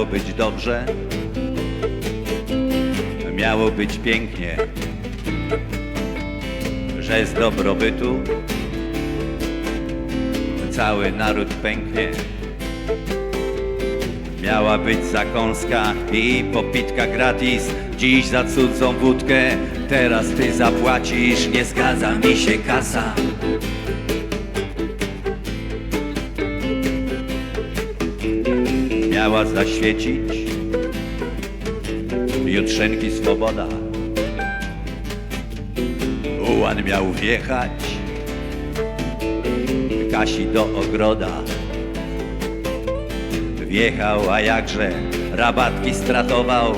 Miało być dobrze, miało być pięknie, że z dobrobytu cały naród pęknie. Miała być zakąska i popitka gratis Dziś za cudzą wódkę, teraz ty zapłacisz Nie zgadza mi się kasa Miała zaświecić. Jutrzenki swoboda. Ułan miał wjechać. Kasi do ogroda. Wjechał, a jakże rabatki stratował.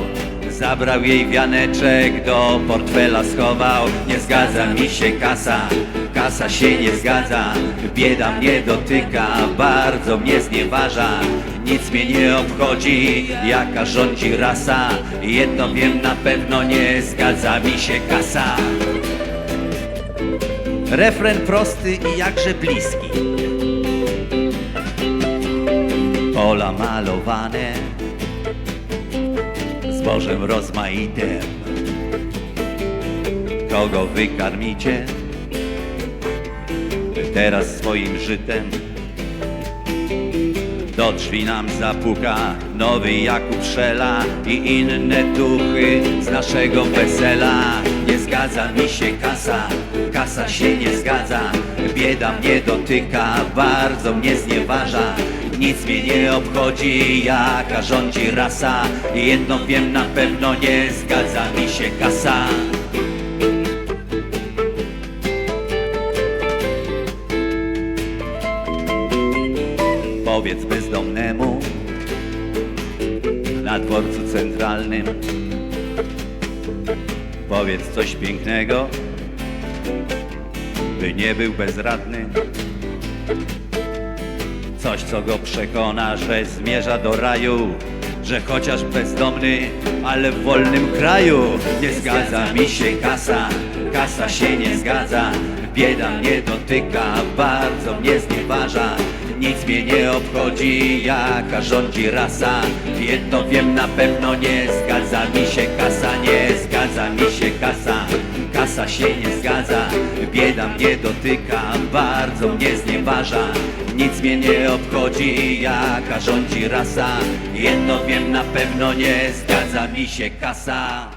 Zabrał jej wianeczek, do portfela schował. Nie zgadza mi się kasa, kasa się nie zgadza. Bieda mnie dotyka, bardzo mnie znieważa. Nic mnie nie obchodzi, jaka rządzi rasa. Jedno wiem na pewno, nie zgadza mi się kasa. Refren prosty i jakże bliski. Pola malowane Zbożem rozmaitym. Kogo wykarmicie? Teraz swoim żytem do drzwi nam zapuka nowy Jakub Szela i inne duchy z naszego wesela. Nie zgadza mi się kasa, kasa się nie zgadza. Bieda mnie dotyka, bardzo mnie znieważa. Nic mnie nie obchodzi, jaka rządzi rasa. Jedno wiem na pewno, nie zgadza mi się kasa. Powiedz bezdomnemu na dworcu centralnym. Powiedz coś pięknego, by nie był bezradny. Coś, co go przekona, że zmierza do raju Że chociaż bezdomny, ale w wolnym kraju Nie zgadza mi się kasa, kasa się nie zgadza Bieda mnie dotyka, bardzo mnie znieważa. Nic mnie nie obchodzi, jaka rządzi rasa. Jedno wiem na pewno, nie zgadza mi się kasa Nie zgadza mi się kasa, kasa się nie zgadza Bieda mnie dotyka, bardzo mnie znieważa Nic mnie nie obchodzi, jaka rządzi rasa. Jedno wiem na pewno, nie zgadza mi się kasa